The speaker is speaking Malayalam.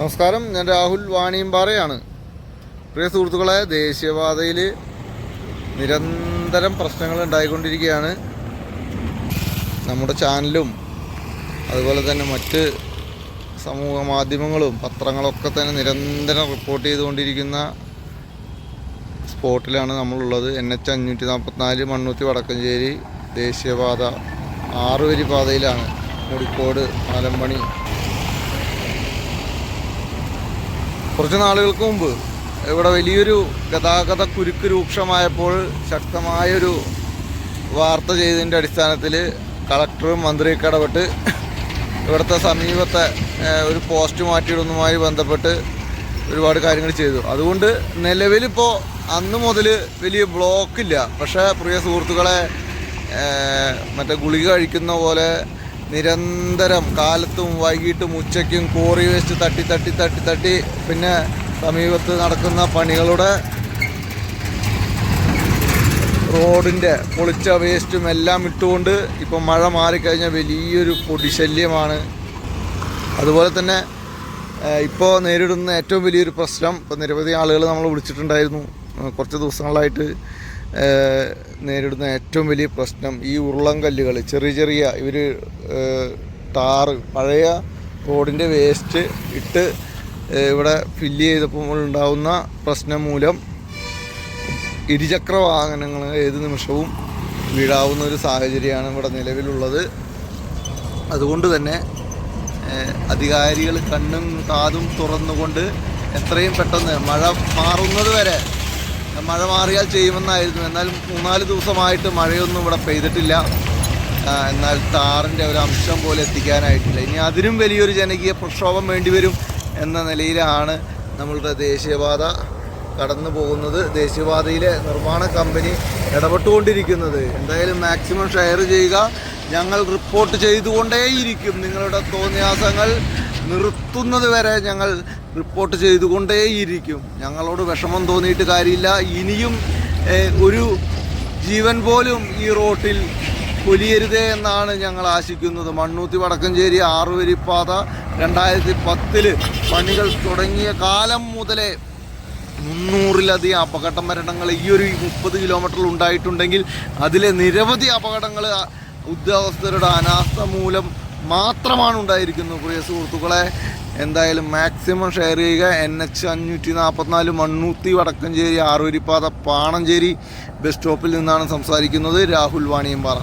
നമസ്കാരം ഞാൻ രാഹുൽ വാണിയമ്പാറയാണ്. പ്രിയ സുഹൃത്തുക്കളെ ദേശീയപാതയിൽ നിരന്തരം പ്രശ്നങ്ങൾ ഉണ്ടായിക്കൊണ്ടിരിക്കുകയാണ്. നമ്മുടെ ചാനലും അതുപോലെ തന്നെ മറ്റ് സമൂഹ മാധ്യമങ്ങളും പത്രങ്ങളൊക്കെ തന്നെ നിരന്തരം റിപ്പോർട്ട് ചെയ്തുകൊണ്ടിരിക്കുന്ന സ്പോട്ടിലാണ് നമ്മളുള്ളത്. എൻ എച്ച് അഞ്ഞൂറ്റി നാൽപ്പത്തിനാല് മണ്ണൂത്തി വടക്കഞ്ചേരി ദേശീയപാത ആറുവരി പാതയിലാണ് മുടിക്കോട് ആലമ്പണി കുറച്ച് നാളുകൾക്ക് മുമ്പ് ഇവിടെ വലിയൊരു ഗതാഗത കുരുക്ക് രൂക്ഷമായപ്പോൾ ശക്തമായൊരു വാർത്ത ചെയ്തതിന്റെ അടിസ്ഥാനത്തിൽ കളക്ടറും മന്ത്രിയൊക്കെ ഇടപെട്ട് ഇവിടുത്തെ സമീപത്തെ ഒരു പോസ്റ്റ് മാറ്റിയിടുന്നതുമായി ബന്ധപ്പെട്ട് ഒരുപാട് കാര്യങ്ങൾ ചെയ്തു. അതുകൊണ്ട് നിലവിലിപ്പോൾ അന്ന് മുതൽ വലിയ ബ്ലോക്കില്ല. പക്ഷേ പ്രിയ സുഹൃത്തുക്കളെ മറ്റേ ഗുളിക കഴിക്കുന്ന പോലെ നിരന്തരം കാലത്തും വൈകിട്ടും ഉച്ചയ്ക്കും കോറി വേസ്റ്റ് തട്ടി തട്ടി തട്ടി തട്ടി. പിന്നെ സമീപത്ത് നടക്കുന്ന പണികളുടെ റോഡിന്റെ പൊളിച്ച വേസ്റ്റും എല്ലാം ഇട്ടുകൊണ്ട് ഇപ്പം മഴ മാറിക്കഴിഞ്ഞാൽ വലിയൊരു പൊടിശല്യമാണ്. അതുപോലെ തന്നെ ഇപ്പോൾ നേരിടുന്ന ഏറ്റവും വലിയൊരു പ്രശ്നം ഇപ്പോൾ നിരവധി ആളുകൾ നമ്മൾ വിളിച്ചിട്ടുണ്ടായിരുന്നു. കുറച്ച് ദിവസങ്ങളായിട്ട് നേരിടുന്ന ഏറ്റവും വലിയ പ്രശ്നം ഈ ഉരുളൻകല്ലുകൾ. ചെറിയ ചെറിയ ഇവർ ടാറ് പഴയ റോഡിന്റെ വേസ്റ്റ് ഇട്ട് ഇവിടെ ഫില്ല് ചെയ്തപ്പോൾ ഉണ്ടാകുന്ന പ്രശ്നം മൂലം ഇരുചക്ര വാഹനങ്ങൾ ഏത് നിമിഷവും വീഴാവുന്ന ഒരു സാഹചര്യമാണ് ഇവിടെ നിലവിലുള്ളത്. അതുകൊണ്ട് തന്നെ അധികാരികൾ കണ്ണും കാതും തുറന്നുകൊണ്ട് എത്രയും പെട്ടെന്ന് മഴ മാറുന്നത് വരെ മഴ മാറിയാൽ ചെയ്യുമെന്നായിരുന്നു. എന്നാൽ മൂന്നാൽ ദിവസമായിട്ട് മഴയൊന്നും ഇവിടെ പെയ്തിട്ടില്ല. എന്നാൽ താറിന്റെ ഒരു അംശം പോലെ എത്തിക്കാനായിട്ടില്ല. ഇനി അതിനും വലിയൊരു ജനകീയ പ്രക്ഷോഭം വേണ്ടിവരും എന്ന നിലയിലാണ് നമ്മളുടെ ദേശീയപാത കടന്നു പോകുന്നത്. ദേശീയപാതയിലെ നിർമ്മാണ കമ്പനി ഇടപെട്ടുകൊണ്ടിരിക്കുന്നത്. എന്തായാലും മാക്സിമം ഷെയർ ചെയ്യുക. ഞങ്ങൾ റിപ്പോർട്ട് ചെയ്തുകൊണ്ടേയിരിക്കും നിങ്ങളുടെ തോന്നിയാസങ്ങൾ. നിർത്തുന്നത് വരെ ഞങ്ങൾ റിപ്പോർട്ട് ചെയ്തുകൊണ്ടേയിരിക്കും. ഞങ്ങളോട് വിഷമം തോന്നിയിട്ട് കാര്യമില്ല. ഇനിയും ഒരു ജീവൻ പോലും ഈ റോട്ടിൽ പൊലിയരുതേ എന്നാണ് ഞങ്ങൾ ആശിക്കുന്നത്. മണ്ണൂത്തി വടക്കഞ്ചേരി ആറുവരിപ്പാത രണ്ടായിരത്തി പത്തിൽ പണികൾ തുടങ്ങിയ കാലം മുതലേ മുന്നൂറിലധികം അപകട മരണങ്ങൾ ഈ ഒരു മുപ്പത് കിലോമീറ്ററിൽ ഉണ്ടായിട്ടുണ്ടെങ്കിൽ അതിലെ നിരവധി അപകടങ്ങൾ ഉദ്യോഗസ്ഥരുടെ അനാസ്ഥ മൂലം മാത്രമാണ് ഉണ്ടായിരിക്കുന്നത് പ്രിയ സുഹൃത്തുക്കളെ. എന്തായാലും മാക്സിമം ഷെയർ ചെയ്യുക. എൻ എച്ച് അഞ്ഞൂറ്റി നാൽപ്പത്തിനാല് മണ്ണൂത്തി വടക്കഞ്ചേരി ആറുവരിപ്പാത പാണഞ്ചേരി ബസ് സ്റ്റോപ്പിൽ നിന്നാണ് സംസാരിക്കുന്നത്. രാഹുൽ വാണിയമ്പാറ.